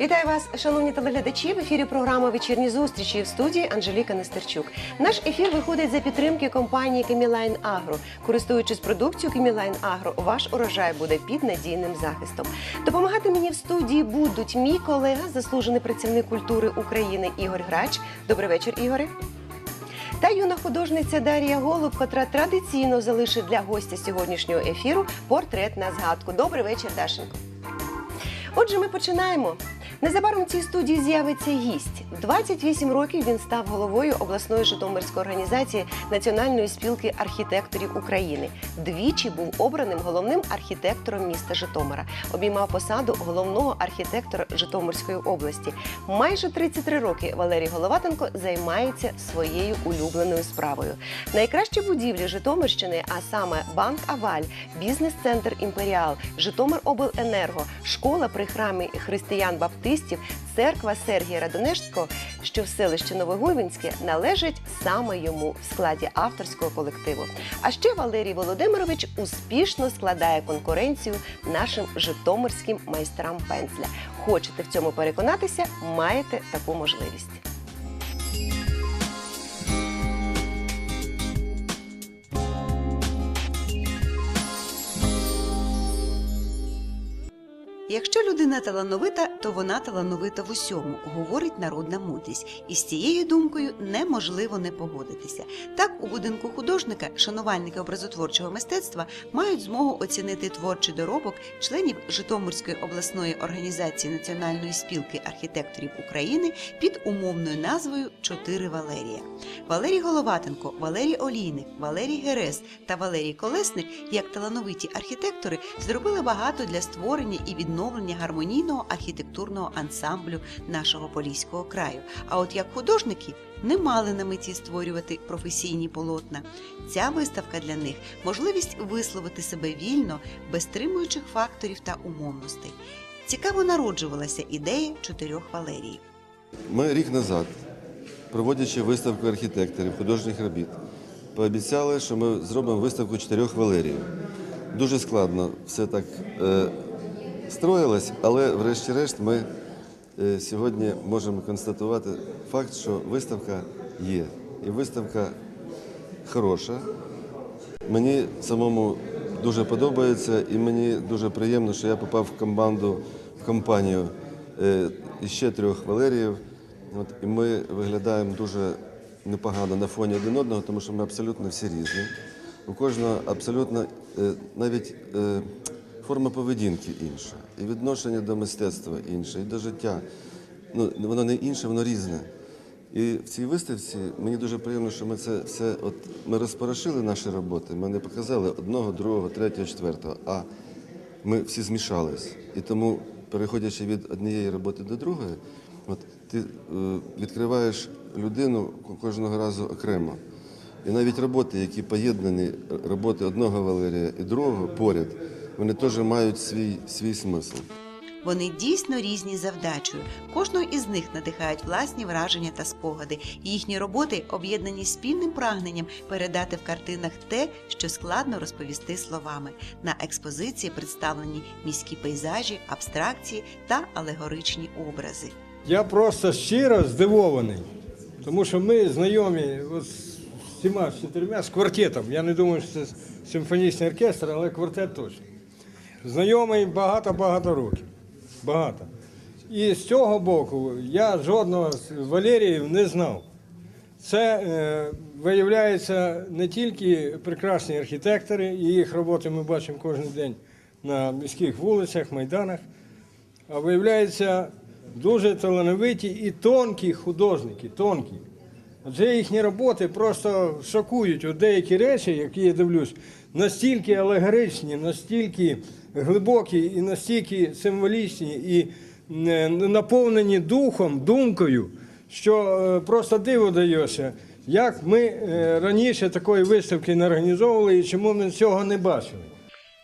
Вітаю вас, шановні телеглядачі. В ефірі програма Вечірні зустрічі в студії Анжеліка Нестерчук. Наш ефір виходить за підтримки компанії Кемілайн Агро. Користуючись продукцією Кемілайн Агро, ваш урожай буде під надійним захистом. Допомагати мені в студії будуть мій колега, заслужений працівник культури України Ігор Грач. Добрий вечір, Ігоре. Та юна художниця Дар'я Голуб, котра традиційно залишить для гостя сьогоднішнього ефіру портрет на згадку. Добрий вечір, Дашенко. Отже, ми починаємо. Незабаром в цій студії з'явиться гість. 28 років він став головою обласної Житомирської організації Національної спілки архітекторів України. Двічі був обраним головним архітектором міста Житомира. Обіймав посаду головного архітектора Житомирської області. Майже 33 роки Валерій Головатенко займається своєю улюбленою справою. Найкращі будівлі Житомирщини, а саме Банк Аваль, бізнес-центр Імперіал, Житомиробленерго, школа при храмі християн-баптистів, церква Сергія Радонежського, що в селищі Новогуйвинське, належить саме йому в складі авторського колективу. А ще Валерій Володимирович успішно складає конкуренцію нашим житомирським майстрам пензля. Хочете в цьому переконатися? Маєте таку можливість. Якщо людина талановита, то вона талановита в усьому, говорить народна мудрість, і з цією думкою неможливо не погодитися. Так, у будинку художника шанувальники образотворчого мистецтва мають змогу оцінити творчий доробок членів Житомирської обласної організації Національної спілки архітекторів України під умовною назвою Чотири Валерія. Валерій Головатенко, Валерій Олійник, Валерій Герес та Валерій Колесник, як талановиті архітектори, зробили багато для створення і відновлення гармонійного архітектурного ансамблю нашого поліського краю. А от як художники не мали на меті створювати професійні полотна. Ця виставка для них можливість висловити себе вільно, без стримуючих факторів та умовностей. Цікаво народжувалася ідея чотирьох Валеріїв. Ми рік назад, проводячи виставку архітекторів, художніх робіт, пообіцяли, що ми зробимо виставку чотирьох Валеріїв. Дуже складно все так строїлось, але врешті-решт ми е, сьогодні можемо констатувати факт, що виставка є. І виставка хороша. Мені самому дуже подобається, і мені дуже приємно, що я попав в команду, в компанію е, ще трьох Валеріїв. От, і ми виглядаємо дуже непогано на фоні один одного, тому що ми абсолютно всі різні. У кожного абсолютно е, навіть форма поведінки інша, і відношення до мистецтва інше, і до життя. Ну, воно не інше, воно різне. І в цій виставці мені дуже приємно, що ми це все от ми розпорошили наші роботи. Ми не показали одного, другого, третього, четвертого, а ми всі змішались. І тому, переходячи від однієї роботи до другої, от ти е, відкриваєш людину кожного разу окремо. І навіть роботи, які поєднані, роботи одного Валерія і другого поряд, вони теж мають свій, свій смисл. Вони дійсно різні за вдачею. Кожного із них надихають власні враження та спогади. І їхні роботи об'єднані спільним прагненням передати в картинах те, що складно розповісти словами. На експозиції представлені міські пейзажі, абстракції та алегоричні образи. Я просто щиро здивований, тому що ми знайомі з всіма з чотирма з квартетом. Я не думаю, що це симфонічний оркестр, але квартет точно. Знайомий багато-багато років. Багато. І з цього боку я жодного з Валеріїв не знав. Це е, виявляється не тільки прекрасні архітектори, і їх роботи ми бачимо кожен день на міських вулицях, майданах, а виявляється дуже талановиті і тонкі художники, тонкі. Адже їхні роботи просто шокують. От деякі речі, які я дивлюсь, настільки алегоричні, настільки глибокі і настільки символічні і е, наповнені духом, думкою, що е, просто диво даєшся, як ми е, раніше такої виставки не організовували і чому ми цього не бачили.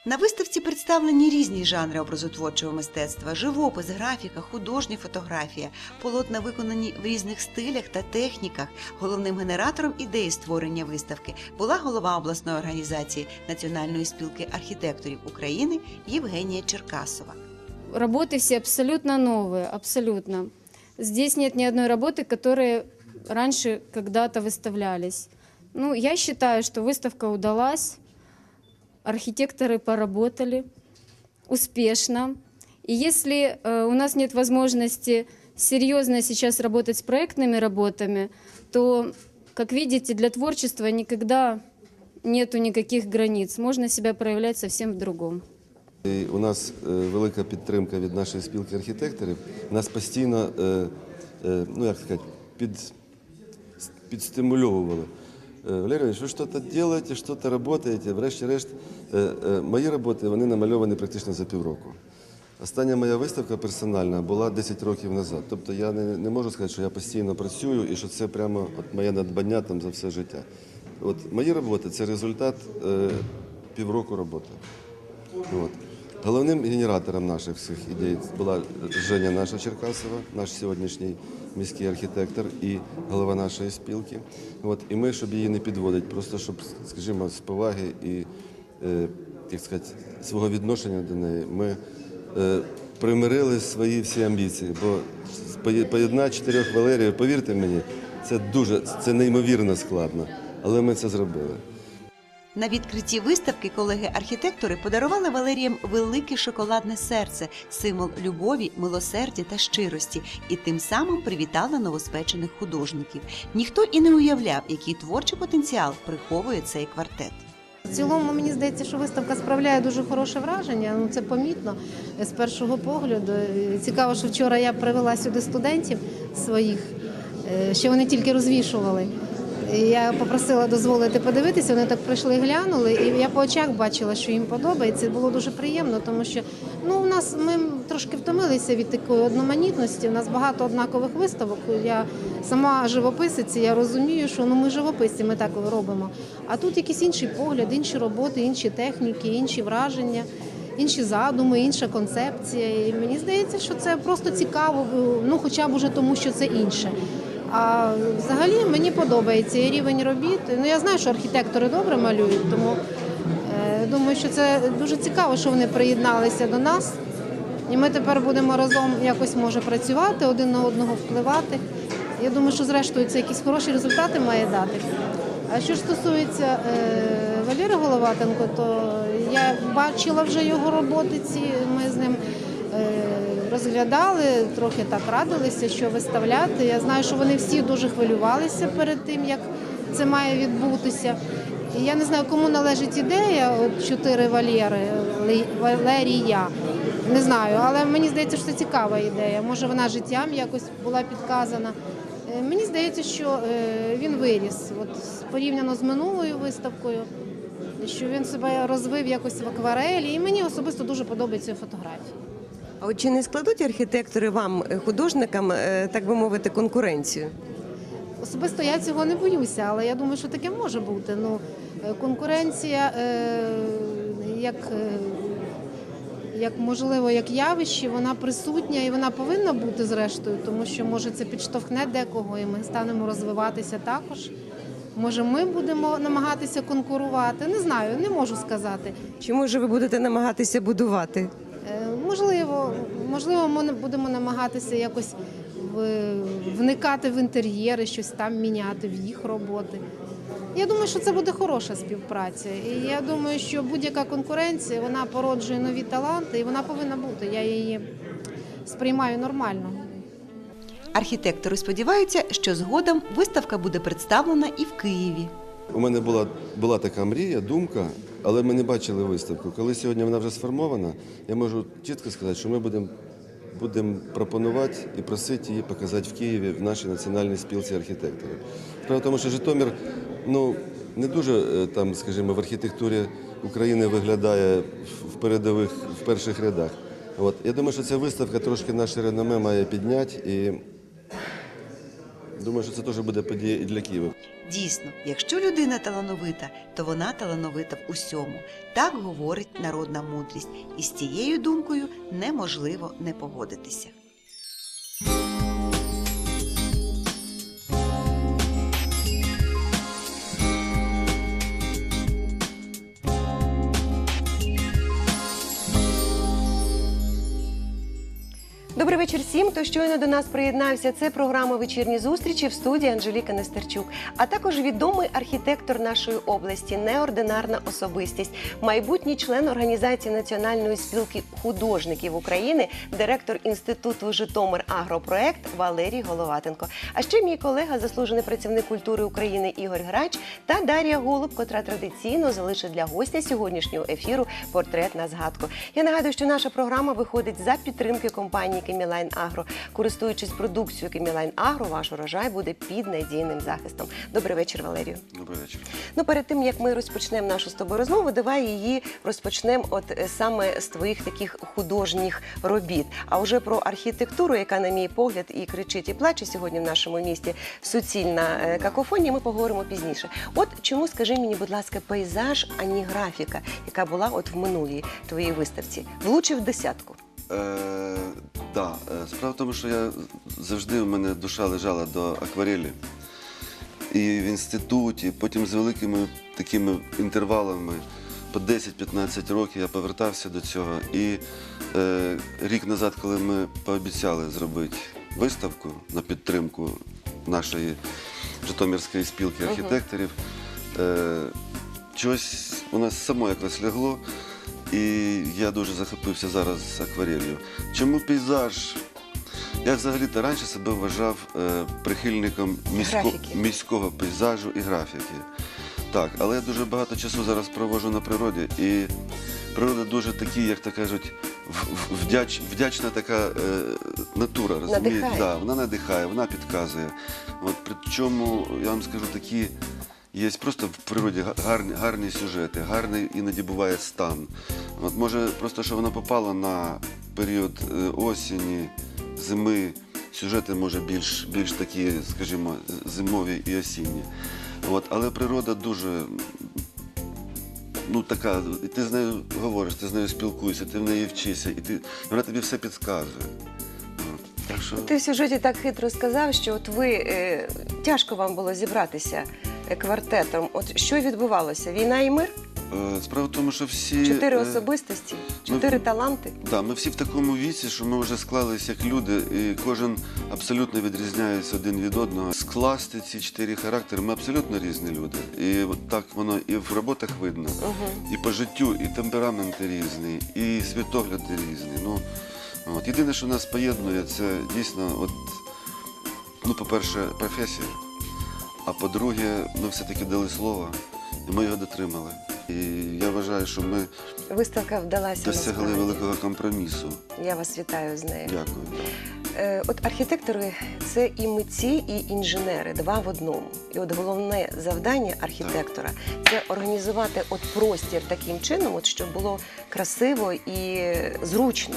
На виставці представлені різні жанри образотворчого мистецтва: живопис, графіка, художня фотографія, полотна виконані в різних стилях та техніках. Головним генератором ідеї створення виставки була голова обласної організації Національної спілки архітекторів України Євгенія Черкасова. работы все абсолютно новые, абсолютно. Здесь нет ни одной работы, которые раньше когда-то выставлялись. Ну, я считаю, что выставка удалась, архитекторы поработали успешно. И если э, у нас нет возможности серьезно сейчас работать с проектными работами, то, как видите, для творчества никогда нету никаких границ. Можно себя проявлять совсем в другом. І у нас е, велика підтримка від нашої спілки архітекторів. Нас постійно, е, е, ну як сказати, під, підстимульовували. Е, Валерій, Іванович, ви щось робите, щось працюєте. Врешті-решт, е, е, мої роботи вони намальовані практично за півроку. Остання моя виставка персональна була 10 років назад. Тобто я не, не можу сказати, що я постійно працюю і що це прямо от моє надбання там за все життя. От мої роботи це результат е, півроку роботи. От. Головним генератором наших всіх ідей була Женя наша Черкасова, наш сьогоднішній міський архітектор і голова нашої спілки. От. І ми, щоб її не підводити, просто щоб, скажімо, з поваги і е, як сказати, свого відношення до неї, ми е, примирили свої всі амбіції. Бо поєднати чотирьох Валеріїв, повірте мені, це дуже це неймовірно складно. Але ми це зробили. На відкритті виставки колеги-архітектори подарували Валеріям велике шоколадне серце, символ любові, милосердя та щирості, і тим самим привітали новоспечених художників. Ніхто і не уявляв, який творчий потенціал приховує цей квартет. В цілому мені здається, що виставка справляє дуже хороше враження. Ну це помітно з першого погляду. Цікаво, що вчора я привела сюди студентів своїх, е, що вони тільки розвішували. Я попросила дозволити подивитися. Вони так прийшли, глянули, і я по очах бачила, що їм подобається. Було дуже приємно, тому що ну у нас ми трошки втомилися від такої одноманітності. У нас багато однакових виставок. Я сама живописець, я розумію, що ну ми живописці, ми так робимо. А тут якийсь інший погляд, інші роботи, інші техніки, інші враження. Інші задуми, інша концепція. І мені здається, що це просто цікаво, ну хоча б уже тому, що це інше. А взагалі мені подобається і рівень робіт. Ну я знаю, що архітектори добре малюють, тому е, думаю, що це дуже цікаво, що вони приєдналися до нас. І ми тепер будемо разом якось може працювати, один на одного впливати. Я думаю, що зрештою це якісь хороші результати має дати. А що стосується е, Валери Головатенко, то я бачила вже його роботи. Ці ми з ним розглядали, трохи так радилися, що виставляти. Я знаю, що вони всі дуже хвилювалися перед тим, як це має відбутися. І я не знаю, кому належить ідея, от чотири валєри, Валерія. Не знаю, але мені здається, що це цікава ідея. Може, вона життям якось була підказана. Е, Мені здається, що е, він виріс от, порівняно з минулою виставкою, що він себе розвив якось в акварелі. І мені особисто дуже подобаються фотографії. А от чи не складуть архітектори вам, е, художникам, е, так би мовити, конкуренцію? Особисто я цього не боюся, але я думаю, що таке може бути. Ну, е, конкуренція, як, як можливо, як явище, вона присутня і вона повинна бути зрештою, тому що може це підштовхне декого, і ми станемо розвиватися також. Може, ми будемо намагатися конкурувати. Не знаю, не можу сказати. Чи може ви будете намагатися будувати? Можливо, можливо, ми будемо намагатися якось вникати в інтер'єри, щось там міняти в їх роботи. Я думаю, що це буде хороша співпраця. І я думаю, що будь-яка конкуренція вона породжує нові таланти, і вона повинна бути. Я її сприймаю нормально. Архітектори сподіваються, що згодом виставка буде представлена і в Києві. У мене була, була така мрія, думка, але ми не бачили виставку. Коли сьогодні вона вже сформована, я можу чітко сказати, що ми будемо будемо пропонувати і просити її показати в Києві в нашій національній спілці архітекторів. Справа в тому, що Житомир ну, не дуже е, там, скажімо, в архітектурі України виглядає в- передових, в перших рядах. От. Я думаю, що ця виставка трошки наше реноме має підняти і думаю, що це теж буде подія і для Києва. Дійсно, якщо людина талановита, то вона талановита в усьому. Так говорить народна мудрість, і з цією думкою неможливо не погодитися. Вечір всім, хто щойно до нас приєднався. Це програма Вечірні зустрічі в студії Анжеліка Нестерчук, а також відомий архітектор нашої області, неординарна особистість, майбутній член організації Національної спілки художників України, директор інституту Житомир Агропроект Валерій Головатенко. А ще мій колега, заслужений працівник культури України Ігор Грач та Дар'я Голуб, котра традиційно залишить для гостя сьогоднішнього ефіру портрет на згадку. Я нагадую, що наша програма виходить за підтримки компанії Кемілайн Агро. Користуючись продукцією Кемілайн Агро, ваш урожай буде під надійним захистом. Добрий вечір, Валерію. Добрий вечір. Ну, перед тим як ми розпочнемо нашу з тобою розмову, давай її розпочнемо от е, саме з твоїх таких художніх робіт. А вже про архітектуру, яка, на мій погляд, і кричить, і плаче сьогодні в нашому місті суцільна е, какофонія, ми поговоримо пізніше. От чому, скажи мені, будь ласка, пейзаж, а не графіка, яка була от в минулій твоїй виставці, влучив десятку. Е, да. е, Справа в тому, що я завжди у мене душа лежала до акварелі. І в інституті, потім з великими такими інтервалами по 10-15 років я повертався до цього. І е, рік назад, коли ми пообіцяли зробити виставку на підтримку нашої Житомирської спілки архітекторів, е, чогось у нас само якось лягло. І я дуже захопився зараз акварелью. Чому пейзаж? Я взагалі-то раніше себе вважав е, прихильником місько, Графіки. міського пейзажу і графіки. Так, але я дуже багато часу зараз проводжу на природі, і природа дуже такі, як то кажуть, в- в- вдяч, вдячна така е, натура, розумієте? Надихає. Да, вона надихає, вона підказує. От, причому, я вам скажу, такі є просто в природі гарні, гарні сюжети, гарний іноді буває стан. От, може, просто що вона попала на період е, осені, зими, сюжети може більш, більш такі, скажімо, зимові і осінні. От, але природа дуже ну, така, ти з нею говориш, ти з нею спілкуєшся, ти в неї вчишся, і ти, вона тобі все підказує. Так що... Ти в сюжеті так хитро сказав, що от ви е, тяжко вам було зібратися е, квартетом. От що відбувалося? Війна і мир? Е, Справа в тому, що всі. Чотири е, особистості, чотири таланти. Да, ми всі в такому віці, що ми вже склалися як люди, і кожен абсолютно відрізняється один від одного. Скласти ці чотири характери, ми абсолютно різні люди. І от так воно і в роботах видно, і по життю, і темпераменти різні, і світогляди різні. Ну, от. Єдине, що нас поєднує, це дійсно, от, ну, по-перше, професія. А по-друге, ми все-таки дали слово, і ми його дотримали. І я вважаю, що ми Виставка вдалася. досягли насправді. великого компромісу. Я вас вітаю з нею. Дякую. Е, От архітектори це і митці, і інженери, два в одному. І от головне завдання архітектора це організувати от простір таким чином, от щоб було красиво і зручно.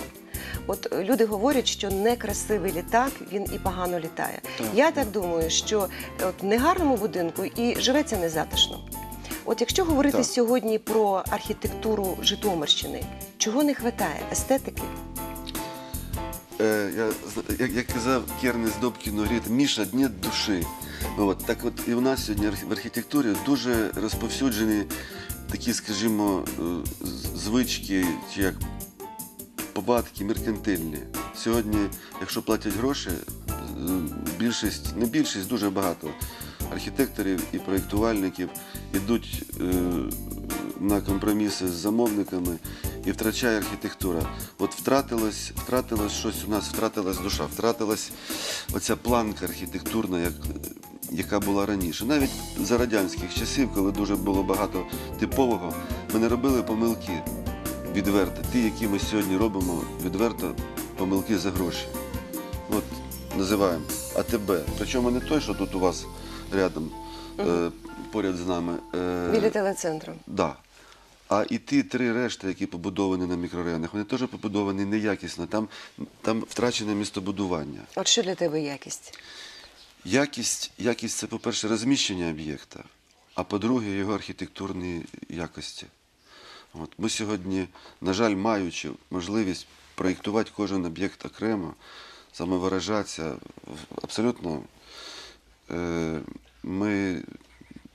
От е, люди говорять, що некрасивий літак він і погано літає. Так. Я так думаю, що е, от в негарному будинку і живеться незатишно. От якщо говорити Так. сьогодні про архітектуру Житомирщини, чого не вистачає? Естетики? Е, я, як, як казав Кернес Добкіну, говорить, Міша, нет душі. От, так от і у нас сьогодні в архітектурі дуже розповсюджені такі, скажімо, звички, чи як повадки меркантильні. Сьогодні, якщо платять гроші, більшість, не більшість, дуже багато архітекторів і проєктувальників йдуть е, на компроміси з замовниками і втрачає архітектура. От втратилось, втратилось щось у нас, втратилась душа, втратилась оця планка архітектурна, як, яка була раніше. Навіть за радянських часів, коли дуже було багато типового, ми не робили помилки відверто. Ті, які ми сьогодні робимо, відверто помилки за гроші. От називаємо АТБ. Причому не той, що тут у вас рядом, е, поряд з нами. Е, Біля телецентру. Да. А і ті три решти, які побудовані на мікрорайонах, вони теж побудовані неякісно. Там, там втрачене містобудування. От що для тебе якість? Якість, якість це, по-перше, розміщення об'єкта, а по-друге, його архітектурні якості. От. Ми сьогодні, на жаль, маючи можливість проєктувати кожен об'єкт окремо, самовиражатися, абсолютно е, ми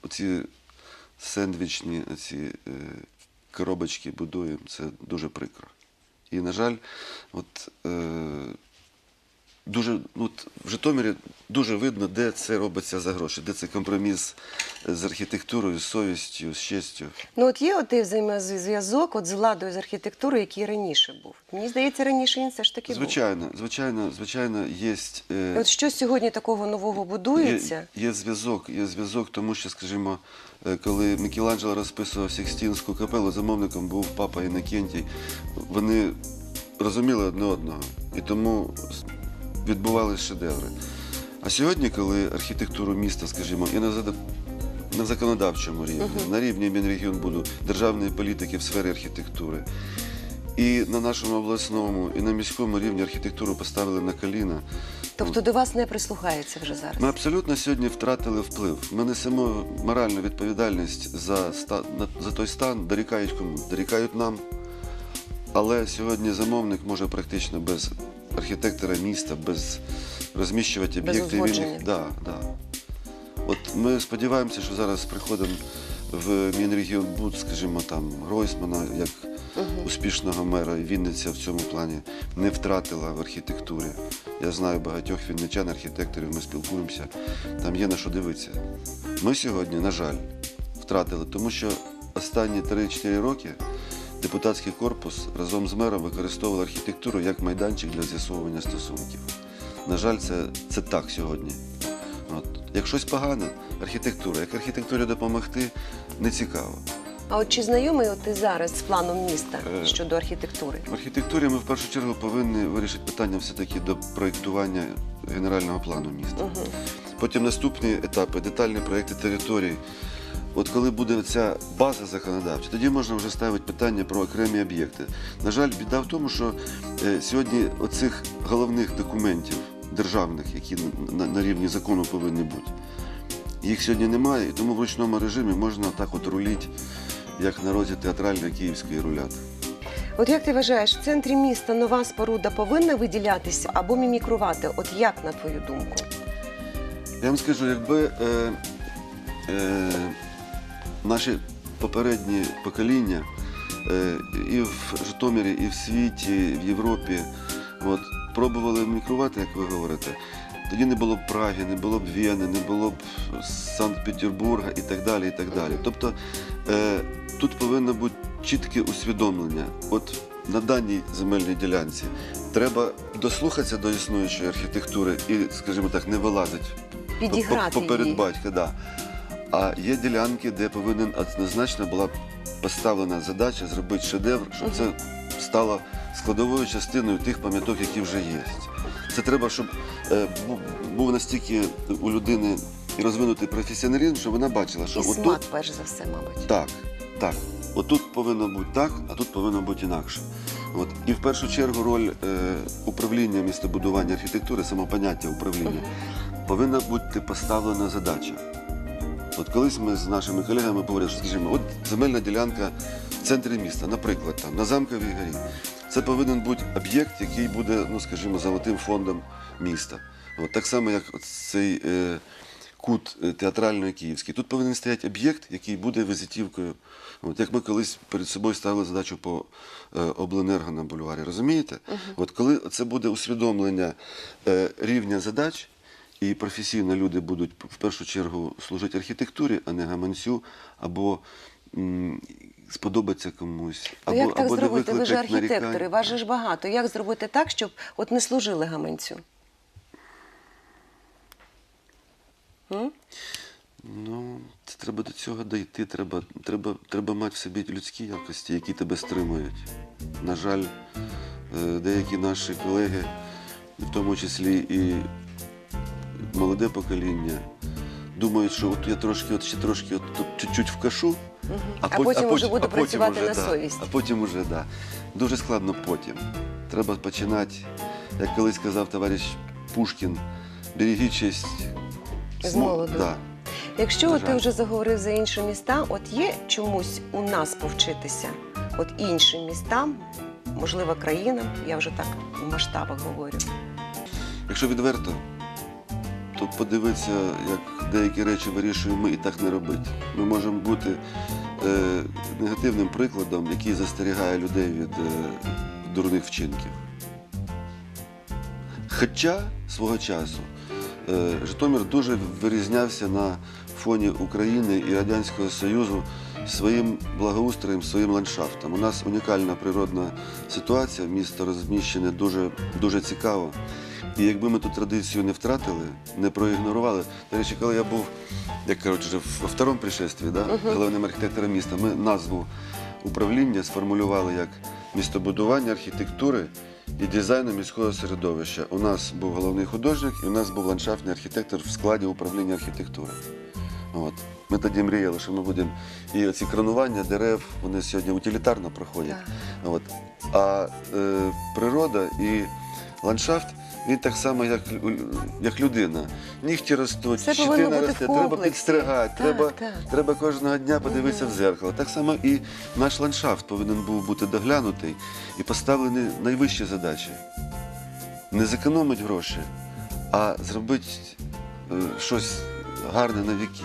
ці сендвічні ці е, коробочки будуємо, це дуже прикро. І, на жаль, от, е, дуже ну, от в Житомирі дуже видно, де це робиться за гроші, де це компроміс з архітектурою, з совістю, з честю. Ну от є отий взаємозв'язок от з владою з архітектурою, який раніше був. Мені здається, раніше він все ж таки Звичайно, звичайно, звичайно, є. е. От що сьогодні такого нового будується? Є, є зв'язок, є зв'язок, тому що, скажімо, е, коли Мікеланджело розписував Сікстінську капелу, замовником був папа Інокентій, вони розуміли одне одного і тому відбувалися шедеври. А сьогодні, коли архітектуру міста, скажімо, і на, законодавчому рівні, на рівні Мінрегіонбуду, державної політики в сфері архітектури, і на нашому обласному, і на міському рівні архітектуру поставили на коліна. Тобто до вас не прислухаються вже зараз. Ми абсолютно сьогодні втратили вплив. Ми несемо моральну відповідальність за, ста- за той стан, дорікають кому? Дорікають нам. Але сьогодні замовник може практично без архітектора міста, без розміщувати об'єкти. узгодження. Да, да. От ми сподіваємося, що зараз приходимо в Мінрегіонбуд, скажімо, там Гройсмана, як успішного мера, Вінниця в цьому плані не втратила в архітектурі. Я знаю багатьох вінничан, архітекторів, ми спілкуємося. Там є на що дивитися. Ми сьогодні, на жаль, втратили, тому що останні 3-4 роки депутатський корпус разом з мером використовував архітектуру як майданчик для з'ясовування стосунків. На жаль, це, це так сьогодні. От. Як щось погане, архітектура. Як архітектурі допомогти, не цікаво. А от чи знайомий от ти зараз з планом міста Е. щодо архітектури? В архітектурі ми в першу чергу повинні вирішити питання все-таки до проєктування генерального плану міста. Угу. Потім наступні етапи, детальні проєкти території. От коли буде ця база законодавча, тоді можна вже ставити питання про окремі об'єкти. На жаль, біда в тому, що е, сьогодні оцих головних документів державних, які на, рівні закону повинні бути, їх сьогодні немає, і тому в ручному режимі можна так от руліть, як на розі театральної київської руляти. От як ти вважаєш, в центрі міста нова споруда повинна виділятися або мімікрувати? От як на твою думку? Я вам скажу, якби е, е, наші попередні покоління е, і в Житомирі, і в світі, в Європі от, пробували мікрувати, як ви говорите, тоді не було б Праги, не було б Вени, не було б Санкт-Петербурга і так далі. і так далі. Тобто е, тут повинно бути чітке усвідомлення. От на даній земельній ділянці треба дослухатися до існуючої архітектури і, скажімо так, не вилазить Підіграти Поперед її. батька, да. А є ділянки, де повинен однозначно була поставлена задача зробити шедевр, щоб це стало складовою частиною тих пам'яток, які вже є. Це треба, щоб е, бу- був настільки у людини і розвинутий професіоналізм, щоб вона бачила, що І отут смак, перш за все, мабуть. так, так. Отут повинно бути так, а тут повинно бути інакше. От. І в першу чергу роль е, управління містобудування архітектури, саме поняття управління, повинна бути поставлена задача. От колись ми з нашими колегами говорили, що скажімо, от земельна ділянка в центрі міста, наприклад, там, на замковій горі. Це повинен бути об'єкт, який буде, ну скажімо, золотим фондом міста. От, так само, як цей е, кут е, театральної київський. Тут повинен стояти об'єкт, який буде візитівкою. От як ми колись перед собою ставили задачу по е, обленерго на бульварі. Розумієте? От коли це буде усвідомлення е, рівня задач, і професійно люди будуть в першу чергу служити архітектурі, а не гаманцю, або м, сподобаться комусь, або, як так або зробити? Ви ж архітектори, нарікань. вас же ж багато. Як зробити так, щоб от не служили гаманцю? Ну, це треба до цього дійти. Треба, треба, треба мати в собі людські якості, які тебе стримують. На жаль, е, деякі наші колеги, в тому числі і молоде покоління, думають, що от я трошки, от ще трошки, от чуть-чуть вкашу, А пот- потім уже буду працювати уже, на да, совість. А потім уже, так. Да. Дуже складно потім. Треба починати, як колись сказав товариш Пушкін, берегіть честь З мо- молоду. Да. Якщо ти вже заговорив за інші міста, от є чомусь у нас повчитися, от іншим містам, можливо, країнам, я вже так в масштабах говорю. Якщо відверто, то подивитися, як деякі речі вирішуємо ми і так не робити. Ми можемо бути е, негативним прикладом, який застерігає людей від е, дурних вчинків. Хоча свого часу е, Житомир дуже вирізнявся на фоні України і Радянського Союзу своїм благоустроєм, своїм ландшафтом. У нас унікальна природна ситуація, місто розміщене дуже, дуже цікаво. І якби ми ту традицію не втратили, не проігнорували. До речі, коли я був, як коротше, вже во второму пришестві, да, головним архітектором міста, ми назву управління сформулювали як містобудування, архітектури і дизайну міського середовища. У нас був головний художник і у нас був ландшафтний архітектор в складі управління архітектури. От. Ми тоді мріяли, що ми будемо. І ці кронування дерев, вони сьогодні утилітарно проходять. От. А е, природа і ландшафт, він так само, як, як людина. Нігті ростуть, щетина бути росте, в треба комплексі. підстригати, Так, треба, так. треба кожного дня подивитися в зеркало. Так само і наш ландшафт повинен був бути доглянутий і поставлені найвищі задачі. Не зекономити гроші, а зробити е, щось гарне на віки.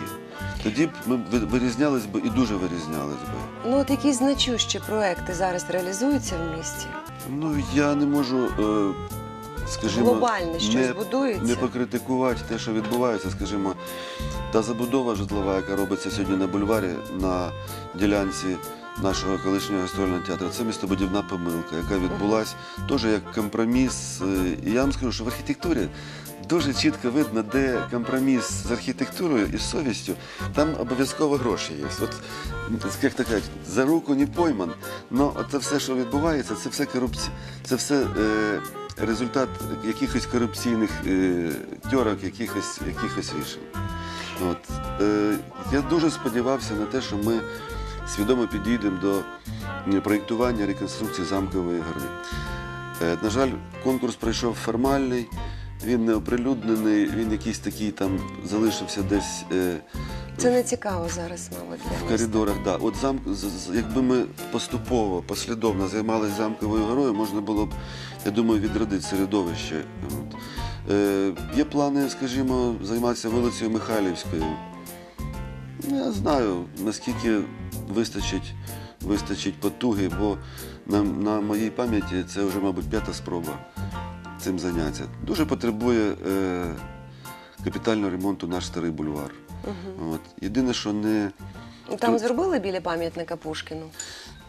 Тоді б ми ви- вирізнялись би і дуже вирізнялись би. Ну, от які значущі проекти зараз реалізуються в місті? Ну я не можу, е, скажімо, Глобально щось не, будується? не покритикувати те, що відбувається. Скажімо, та забудова житлова, яка робиться сьогодні на бульварі на ділянці нашого колишнього гастрольного театру, це містобудівна помилка, яка відбулася теж як компроміс. Е, І я вам скажу, що в архітектурі. Дуже чітко видно, де компроміс з архітектурою і з совістю, там обов'язково гроші є. От, як то кажуть, за руку не пойман, але це все, що відбувається, це все корупція, це все е, результат якихось корупційних е, тьорок, якихось, якихось рішень. От. Е, я дуже сподівався на те, що ми свідомо підійдемо до проєктування реконструкції замкової гори. Е, На жаль, конкурс пройшов формальний, він не оприлюднений, він якийсь такий там залишився десь е, Це не цікаво зараз, мабуть, в коридорах. Да. От зам... з- з- якби ми поступово, послідовно займалися замковою горою, можна було б, я думаю, відродити середовище. Е, є плани, скажімо, займатися вулицею Михайлівською. Ну, Я знаю, наскільки вистачить, вистачить потуги, бо на, на моїй пам'яті це вже, мабуть, п'ята спроба цим заняття. Дуже потребує е, капітального ремонту наш старий бульвар. От. Єдине, що не. Там Тут- зробили біля пам'ятника Пушкіну.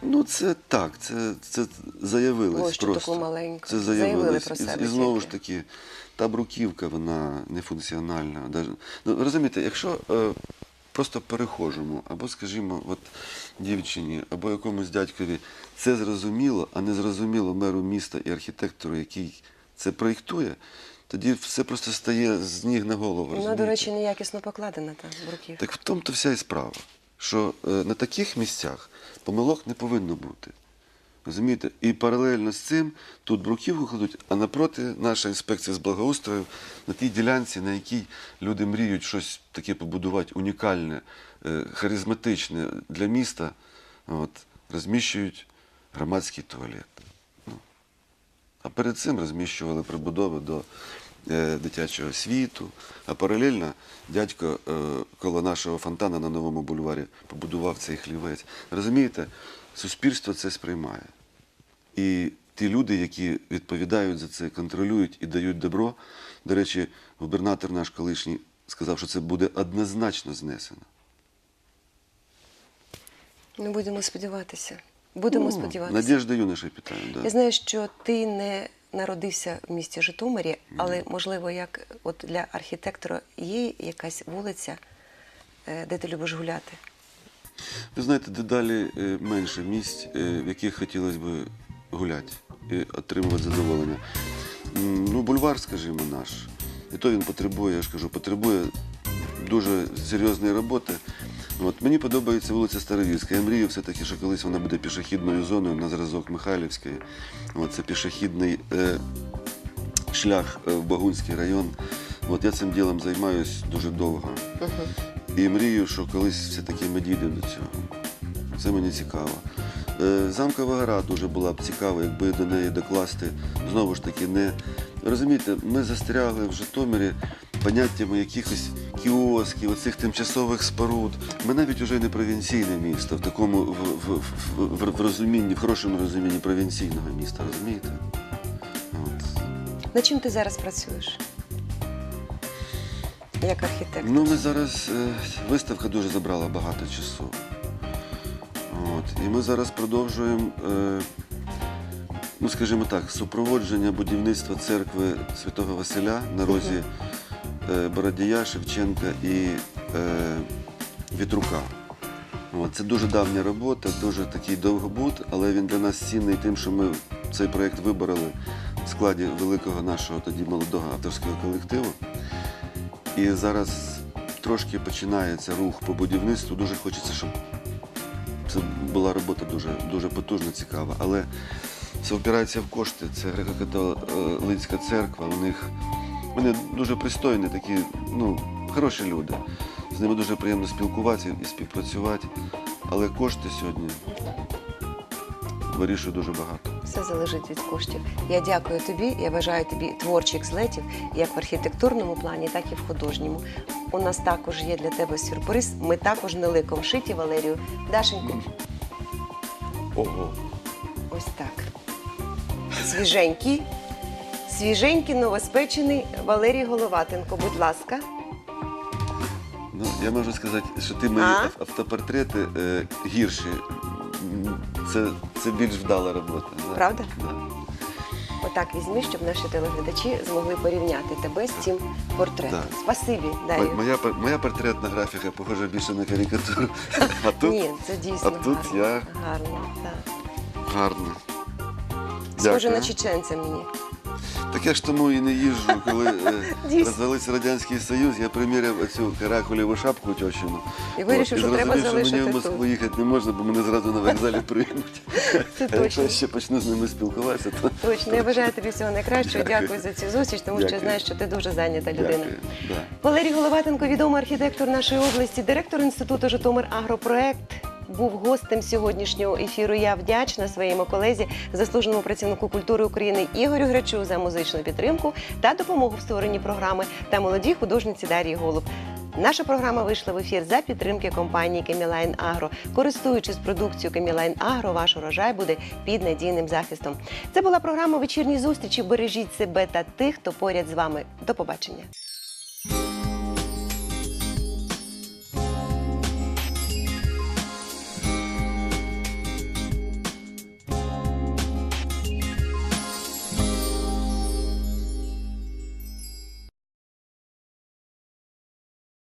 Ну, це так, це, це заявилось Площу просто. таку маленьку. Це Заявили про І- себе і, знову ж таки, та бруківка, вона нефункціональна. Ну, розумієте, якщо е, просто перехожому, або, скажімо, от дівчині, або якомусь дядькові це зрозуміло, а не зрозуміло меру міста і архітектору, який це проєктує, тоді все просто стає з ніг на голову. Вона, до розумієте? речі, неякісно покладена та бруківка. Так в тому то вся і справа, що е, на таких місцях помилок не повинно бути. Розумієте? І паралельно з цим тут бруківку кладуть, а напроти наша інспекція з благоустрою на тій ділянці, на якій люди мріють щось таке побудувати, унікальне, е, харизматичне для міста, от, розміщують громадський туалет. Ну, а перед цим розміщували прибудови до дитячого світу. А паралельно дядько е, коло нашого фонтана на новому бульварі побудував цей хлівець. Розумієте, суспільство це сприймає. І ті люди, які відповідають за це, контролюють і дають добро. До речі, губернатор наш колишній сказав, що це буде однозначно знесено. Ми будемо сподіватися. Будемо Ну, сподіватися. Надіжда юноша питаємо. Да. Я знаю, що ти не народився в місті Житомирі, але можливо, як от для архітектора є якась вулиця, е, де ти любиш гуляти. Ви знаєте, дедалі е, менше місць, е, в яких хотілося б гуляти і отримувати задоволення. Ну, бульвар, скажімо, наш. І то він потребує, я ж кажу, потребує дуже серйозної роботи. От, мені подобається вулиця Старовільська. Я мрію все-таки, що колись вона буде пішохідною зоною на зразок Михайлівської. От, це пішохідний е, шлях е, в Багунський район. От, я цим ділом займаюся дуже довго. І мрію, що колись все-таки ми дійдемо до цього. Це мені цікаво. Е, Замкова гора дуже була б цікава, якби до неї докласти знову ж таки не. Розумієте, ми застрягли в Житомирі поняттями якихось кіосків, оцих тимчасових споруд. Ми навіть уже не провінційне місто в такому в, в, в, в, в розумінні, в хорошому розумінні провінційного міста, розумієте? От. Над чим ти зараз працюєш? Як архітектор? Ну, ми зараз е, виставка дуже забрала багато часу. От. І ми зараз продовжуємо, е, ну скажімо так, супроводження будівництва церкви Святого Василя на розі Бородія, Шевченка і е, Вітрука. Це дуже давня робота, дуже такий довгобуд, але він для нас цінний тим, що ми цей проєкт вибороли в складі великого нашого тоді молодого авторського колективу. І зараз трошки починається рух по будівництву. Дуже хочеться, щоб це була робота дуже, дуже потужна, цікава. Але все впирається в кошти. Це греко-католицька церква. У них вони дуже пристойні, такі, ну, хороші люди. З ними дуже приємно спілкуватися і співпрацювати. Але кошти сьогодні вирішують дуже багато. Все залежить від коштів. Я дякую тобі. Я бажаю тобі творчих злетів як в архітектурному плані, так і в художньому. У нас також є для тебе сюрприз. Ми також не ликом шиті, Валерію. Дашеньку, Ого! ось так. Свіженький, свіженький, новоспечений Валерій Головатенко. Будь ласка. Ну, я можу сказати, що ти мої А? ав- автопортрети е, гірші. М, Це, це більш вдала робота. Да? Правда? Да. Отак візьми, щоб наші телеглядачі змогли порівняти тебе з цим портретом. Так. Спасибі, Мо- Дар'ю. Моя, пор- моя портретна графіка похожа більше на карикатуру. А тут Ні, це дійсно а тут гарно. я- гарно. Так. гарно. Схоже Дякую. на чеченця мені. Так я ж тому і не їжджу, коли е, Дійсно. Радянський Союз, я приміряв цю каракулєву шапку тьощину. І вирішив, що треба зрозумів, залишити що мені в тут. Москву їхати не можна, бо мене зразу на вокзалі приймуть. Це А якщо я ще почну з ними спілкуватися, то Точно, я бажаю тобі всього найкращого. Дякую. Дякую за цю зустріч, тому що Дякую. знаю, що ти дуже зайнята людина. Да. Валерій Головатенко, відомий архітектор нашої області, директор інституту Житомир Агропроект. Був гостем сьогоднішнього ефіру. Я вдячна своєму колезі, заслуженому працівнику культури України Ігорю Грачу за музичну підтримку та допомогу в створенні програми та молодій художниці Дар'ї Голуб. Наша програма вийшла в ефір за підтримки компанії Кемілайн Агро. Користуючись продукцією Кемілайн Агро, ваш урожай буде під надійним захистом. Це була програма вечірні зустрічі. Бережіть себе та тих, хто поряд з вами. До побачення.